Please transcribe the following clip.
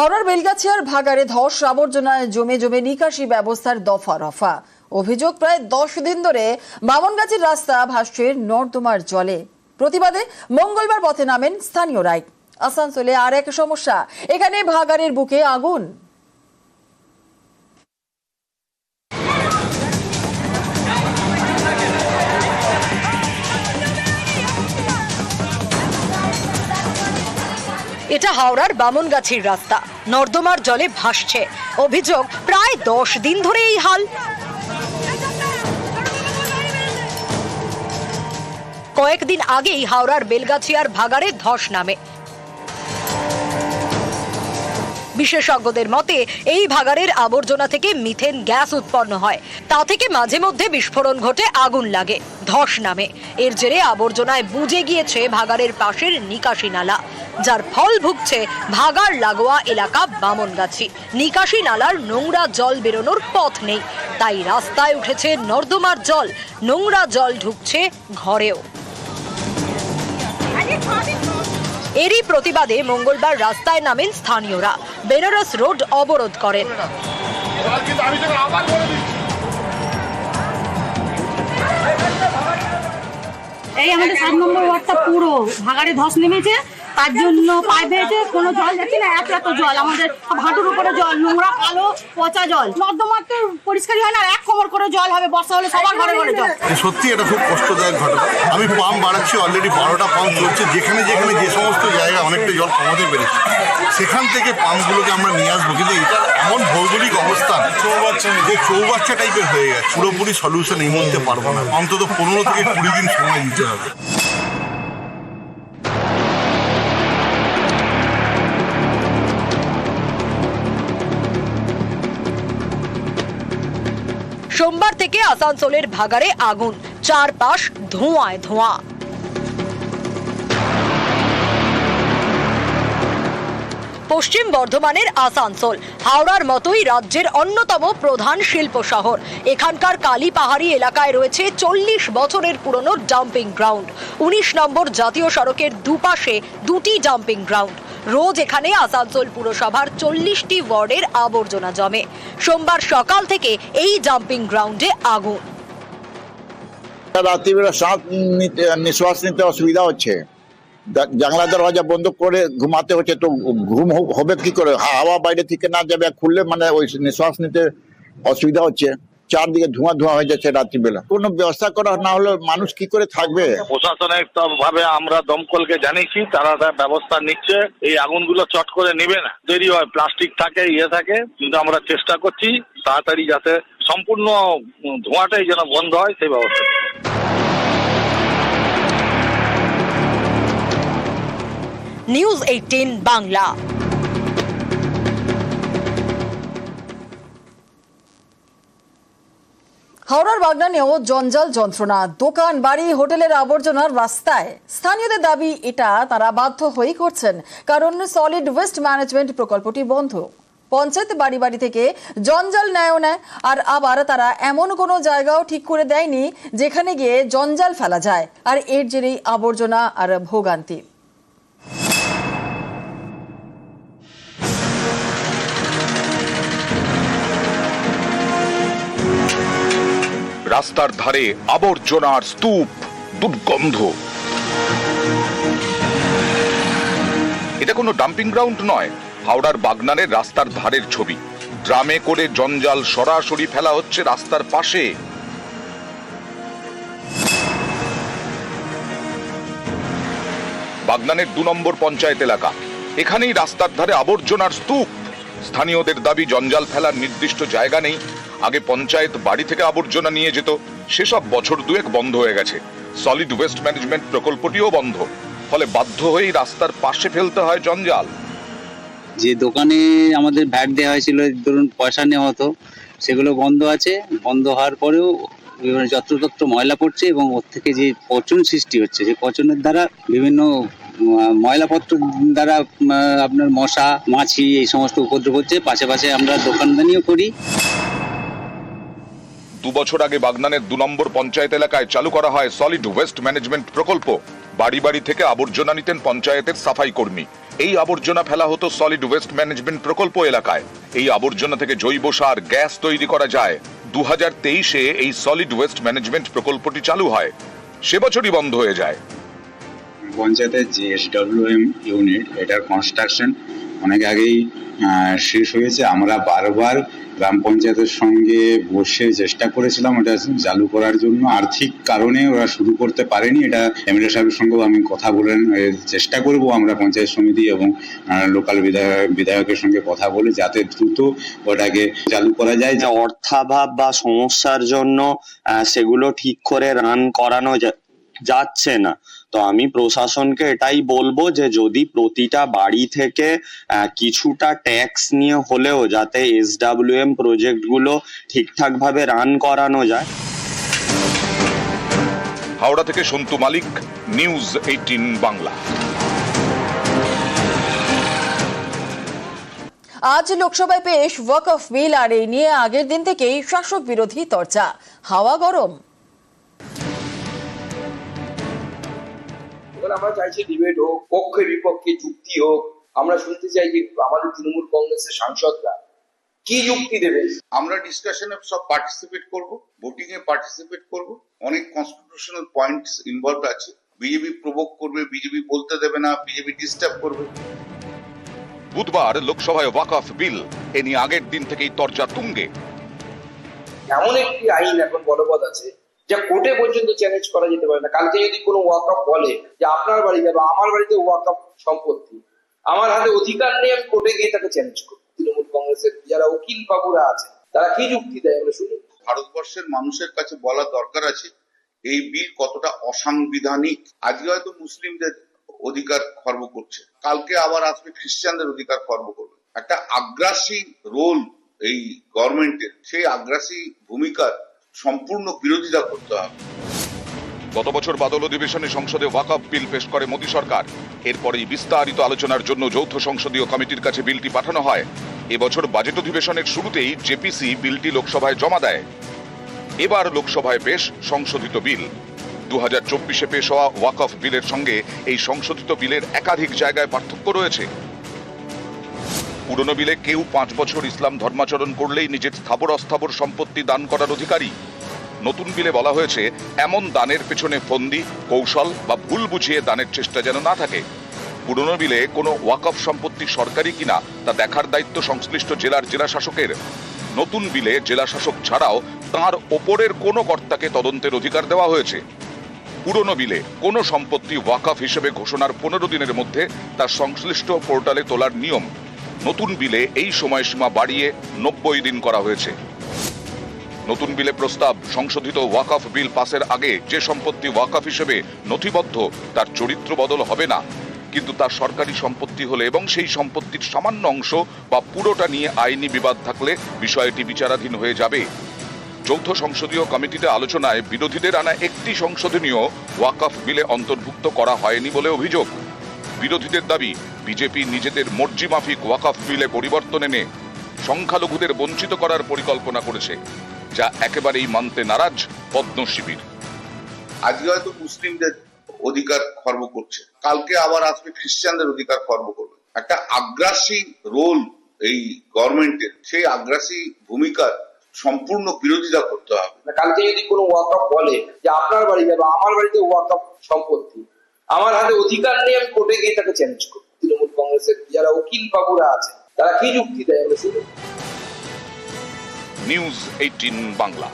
হাওড়ার বেলগাছিয়ার ভাগাড়ে ধস আবর্জনায় জমে জমে নিকাশি ব্যবস্থার দফা রফা। অভিযোগ প্রায় দশ দিন ধরে বামনগাছির রাস্তা ভাসছে নর্দমার জলে। প্রতিবাদে মঙ্গলবার পথে নামেন স্থানীয় স্থানীয়রাই আসানসোলে আর এক সমস্যা, এখানে ভাগাড়ের বুকে আগুন। এটা হাওড়ার বামনগাছির রাস্তা। নর্দমার জলে ভাসছে। অভিযোগ প্রায় দশ দিন ধরে এই হাল। কয়েকদিন আগেই হাওড়ার বেলগাছিয়ার ভাগাড়ে ধস নামে। বিশেষজ্ঞদের মতে, এই ভাগাড়ের আবর্জনা থেকে মিথেন গ্যাস উৎপন্ন হয়। তা থেকে মাঝে মধ্যে বিস্ফোরণ ঘটে আগুন লাগে। ধস নামে। এর জেরে আবর্জনায় বুজে গিয়েছে ভাগাড়ের পাশের নিকাশি নালা, যার ফল ভুগছে ভাগাড় লাগোয়া এলাকা বামনগাছি। নিকাশি নালার নোংরা জল বেরোনোর পথ নেই। তাই রাস্তায় উঠেছে নর্দমার জল। নোংরা জল ঢুকছে ঘরেও। এরই প্রতিবাদে মঙ্গলবার রাস্তায় নামেন স্থানীয়রা। বেনারস রোড অবরোধ করেন। এই আমাদের সাত নম্বর ওয়ার্ডটা পুরো, ভাগাড়ে ধস নেমেছে, তার জন্য পাইপ হয়েছে কোনো জল যাচ্ছে না, এত এত জল, আমাদের হাঁটুর উপরে জল, নোংরা, কালো, পচা জল। নর্দমার তো পরিষ্কারই হয় না এক কোমর করে জল হবে, বর্ষা হলে সবার ঘরে ঘরে জল। সত্যি এটা খুব কষ্টদায়ক ঘটনা। আমি পাম্প বাড়াচ্ছি অলরেডি বারোটা পাম্প চলছে, যেখানে যেখানে যে সমস্ত জায়গা অনেকটা জল কমাতে পেরেছে, সেখান থেকে পাম্পগুলোকে আমরা নিয়ে আসব। কিন্তু এটা এমন ভৌগোলিক অবস্থান চৌবাচ্চা যে চৌবাচ্চা টাইপের হয়ে গেছে। পুরোপুরি সলিউশন এই মুহূর্তে পারব না। অন্তত পনেরো থেকে কুড়ি দিন সময় হবে। সোমবার থেকে আসানসোলের ভাগাড়ে আগুন চারপাশ ধোঁয়ায় ধোঁয়া। পশ্চিম বর্ধমানের আসানসোল, হাওড়ার মতোই রাজ্যের অন্যতম প্রধান শিল্প শহর। এখানকার কালী পাহাড়ি এলাকায় রয়েছে চল্লিশ বছরের পুরনো ডাম্পিং গ্রাউন্ড। উনিশ নম্বর জাতীয় সড়কের দুপাশে দুটি ডাম্পিং গ্রাউন্ড। রোজ এখানে আসানসোল পুরসভার চল্লিশটি ওয়ার্ডের আবর্জনা জমে। সোমবার সকাল থেকে এই ডাম্পিং গ্রাউন্ডে আগুন। রাত্রিবেলা শ্বাস নিতে নিঃশ্বাস নিতে অসুবিধা হচ্ছে। জানলা দরজা বন্ধ করে ঘুমাতে হচ্ছে, তো ঘুম হবে কি করে? হাওয়া বাইরে থেকে না যাবে, খুললে মানে ওই নিঃশ্বাস নিতে অসুবিধা হচ্ছে। চারদিকে ধোঁয়া ধোঁয়া হয়ে যাচ্ছে রাত্রিবেলা। কোনো ব্যবস্থা করা না হলে মানুষ কি করে থাকবে? প্রশাসনিক ভাবে আমরা দমকলকে জানিয়েছি, তারা তার ব্যবস্থা নিচ্ছে। এই আগুনগুলো চট করে নেবে না। দেরি হয়, প্লাস্টিক থাকে ইয়ে থাকে, কিন্তু আমরা চেষ্টা করছি তাড়াতাড়ি যাতে সম্পূর্ণ ধোঁয়াটাই যেন বন্ধ হয়, সেই ব্যবস্থা নিউজ এইটিন বাংলা হাওড়ার বাগনানেও জঞ্জাল যন্ত্রণা। দোকান, বাড়ি, হোটেলের আবর্জনার রাস্তায়। স্থানীয়দের দাবি, এটা তারা বাধ্য হয়েই করছেন, কারণ সলিড ওয়েস্ট ম্যানেজমেন্ট প্রকল্পটি বন্ধ। পঞ্চায়েত বাড়ি বাড়ি থেকে জঞ্জাল নেয়ও নেয়, আর আবার তারা এমন কোনো জায়গাও ঠিক করে দেয়নি, যেখানে গিয়ে জঞ্জাল ফেলা যায়, আর এর জেরেই আবর্জনা আর ভোগান্তি। রাস্তার ধারে আবর্জনার স্তূপ, দুর্গন্ধ। এটা কোনো ডাম্পিং গ্রাউন্ড নয়, হাওড়ার বাগনানের রাস্তার ধারের ছবি। ড্রামে করে জঞ্জাল সরাসরি ফেলা হচ্ছে রাস্তার পাশে। বাগনানের দু নম্বর পঞ্চায়েত এলাকা। এখানেই রাস্তার ধারে আবর্জনার স্তূপ। স্থানীয়দের দাবি জঞ্জাল ফেলার নির্দিষ্ট জায়গা নেই। আগে পঞ্চায়েত বাড়ি থেকে আবর্জনা নিয়ে যেত। সেসব বছর দুয়েক বন্ধ হয়ে গেছে। সলিড ওয়েস্ট ম্যানেজমেন্ট প্রকল্পটিও বন্ধ। ফলে বাধ্য হয়েই রাস্তার পাশে ফেলতে হয় জঞ্জাল। যে দোকানে আমাদের ভ্যাট দেওয়া হয়েছিল, ধরুন পয়সা নেওয়া হতো, সেগুলো বন্ধ আছে। বন্ধ হওয়ার পরেও বিভিন্ন যত্রতত্র ময়লা পড়ছে এবং ওর থেকে যে পচন সৃষ্টি হচ্ছে যে পচনের দ্বারা বিভিন্ন ময়লাপত্র দ্বারা আপনার মশা, মাছি, এই সমস্ত উপদ্রব হচ্ছে। পাশে পাশে আমরা দোকানদানিও করি। দু বছর আগে বাগনানের দু নম্বর পঞ্চায়েত এলাকায় চালু করা হয় সলিড ওয়েস্ট ম্যানেজমেন্ট প্রকল্প। বাড়ি বাড়ি থেকে আবর্জনা নিতেন পঞ্চায়েতের সাফাই কর্মী। এই আবর্জনা ফেলা হতো সলিড ওয়েস্ট ম্যানেজমেন্ট প্রকল্প এলাকায়। এই আবর্জনা থেকে জৈব সার, গ্যাস তৈরি করা যায়। দু হাজার তেইশে এই সলিড ওয়েস্ট ম্যানেজমেন্ট প্রকল্পটি চালু হয়। সে বছরই বন্ধ হয়ে যায়। পঞ্চায়েতের যে এসডব্লিউএম ইউনিট এটার কনস্ট্রাকশন অনেক আগেই শেষ হয়েছে। আমরা বারবার গ্রাম পঞ্চায়েতের সঙ্গে বসে চেষ্টা করেছিলাম এটা চালু করার জন্য। আর্থিক কারণে ওরা শুরু করতে পারেনি। এটা এমএলএ সাহেবের সঙ্গেও আমি কথা বলেন এ, চেষ্টা করব আমরা পঞ্চায়েত সমিতি এবং লোকাল বিধায়ক বিধায়কের সঙ্গে কথা বলে যাতে দ্রুত ওটাকে চালু করা যায়। যে অর্থাভাব বা সমস্যার জন্য সেগুলো ঠিক করে রান করানো যাচ্ছে না। তো আমি প্রশাসনকে এটাই বলব যে যদি প্রতিটা বাড়ি থেকে কিছুটা ট্যাক্স নিয়ে হলেও যাতে এসডাব্লিউএম প্রজেক্টগুলো ঠিকঠাক ভাবে রান করানো যায়। হাওড়া থেকে সন্তু মালিক নিউজ এইটিন বাংলা। আজ লোকসভায় পেশ ওয়াক অফ বিল আর এই নিয়ে আগের দিন থেকেই শাসক বিরোধী চর্চা। হাওয়া গরম। এবার আমরা চাইছি ডিবেট হোক পক্ষে বিপক্ষে যুক্তি হোক আমরা শুনতে চাই যে আমাদের তৃণমূল কংগ্রেসের সাংসদরা কি যুক্তি দেবে? আমরা ডিসকাশনে সব পার্টিসিপেট করব ভোটিং এ পার্টিসিপেট করব অনেক কনস্টিটিউশনাল পয়েন্টস ইনভলভ আছে। বিজেপি প্রভোগ করবে বিজেপি বলতে দেবে না বিজেপি ডিস্টার্ব করবে। বুধবার লোকসভায় ওয়াকফ বিল এ নিয়ে আগের দিন থেকেই তর্জা তুঙ্গে। এমন একটি আইন এখন বলবৎ আছে যা কোর্টে পর্যন্ত চ্যালেঞ্জ করা যেতে পারে না। কালকে যদি কোনো ওয়াক আপ বলে যে আপনার বাড়ি বা আমার বাড়িতে ওয়াক আপ সম্পত্তি, আমার হাতে অধিকার নেই আমি কোর্টে গিয়ে তাকে চ্যালেঞ্জ করি তৃণমূল কংগ্রেসের যারা উকিল বাবুরা আছে, তারা কি যুক্তি দেয় আমরা শুনি ভারতবর্ষের মানুষের কাছে বলা দরকার আছে, এই বিল কতটা অসাংবিধানিক? আজকে হয়তো মুসলিমদের অধিকার খর্ব করছে, কালকে আবার আসবে খ্রিস্টানদের অধিকার খর্ব করবে। একটা আগ্রাসী রোল এই গভর্নমেন্টের সেই আগ্রাসী ভূমিকার সম্পূর্ণ বিরোধিতা করতে হবে। গত বছর বাদল অধিবেশনে সংসদে ওয়াকআপ বিল পেশ করে মোদী সরকার। এরপরেই বিস্তারিত আলোচনার জন্য যৌথ সংসদীয় কমিটির কাছে বিলটি পাঠানো হয়। এবছর বাজেট অধিবেশনের শুরুতেই জেপিসি বিলটি লোকসভায় জমা দেয়। এবার লোকসভায় পেশ সংশোধিত বিল। দু হাজার চব্বিশে পেশ হওয়া ওয়াকফ বিলের সঙ্গে এই সংশোধিত বিলের একাধিক জায়গায় পার্থক্য রয়েছে। পুরনো বিলে কেউ পাঁচ বছর ইসলাম ধর্মাচরণ করলেই নিজের স্থাবর অস্থাবর সম্পত্তি দান করার অধিকারী। নতুন বিলে বলা হয়েছে, এমন দানের পেছনে ফন্দি, কৌশল বা ভুল বুঝিয়ে দানের চেষ্টা যেন না থাকে। পুরনো বিলে কোনো ওয়াকফ সম্পত্তি সরকারি কিনা তা দেখার দায়িত্ব সংশ্লিষ্ট জেলার জেলা শাসকের নতুন বিলে জেলা শাসক ছাড়াও তার ওপরের কোনো কর্তাকে তদন্তের অধিকার দেওয়া হয়েছে। পুরনো বিলে কোনো সম্পত্তি ওয়াকফ হিসেবে ঘোষণার পনেরো দিনের মধ্যে তার সংশ্লিষ্ট পোর্টালে তোলার নিয়ম। নতুন বিলে এই সময়সীমা বাড়িয়ে নব্বই দিন করা হয়েছে। নতুন বিলে প্রস্তাব সংশোধিত ওয়াকফ বিল পাসের আগে যে সম্পত্তি ওয়াকফ হিসেবে নথিবদ্ধ, তার চরিত্র বদল হবে না। কিন্তু তার সরকারি সম্পত্তি হলে এবং সেই সম্পত্তির সামান্য অংশ বা পুরোটা নিয়ে আইনি বিবাদ থাকলে বিষয়টি বিচারাধীন হয়ে যাবে। যৌথ সংসদীয় কমিটিতে আলোচনায় বিরোধীদের আনা একটি সংশোধনীয় ওয়াকফ বিলে অন্তর্ভুক্ত করা হয়নি বলে অভিযোগ। বিরোধীদের দাবি বিজেপি নিজেদের মর্জি মাফিক ওয়াকফ বিলে পরিবর্তন এনে সংখ্যালঘুদের বঞ্চিত করার পরিকল্পনা করেছে যা একেবারেই মানতে নারাজ পদ্ম শিবির আজকে হয়তো মুসলিমদের অধিকার খর্ব করছে। কালকে আবার আসবে খ্রিস্টানদের অধিকার খর্ব করবে। একটা আগ্রাসী রোল এই গভর্নমেন্টের সেই আগ্রাসী ভূমিকার সম্পূর্ণ বিরোধিতা করতে হবে। কালকে যদি কোনো ওয়াক বলে যে আপনার বাড়িতে বা আমার বাড়িতে ওয়াক আপ সম্পত্তি আমার হাতে অধিকার নেই আমি কোর্টে গিয়ে তাকে চ্যালেঞ্জ করি কংগ্রেসের যারা উকিল বাবুরা আছে তারা কি যুক্তি দেয় নিউজ এইটিন বাংলা।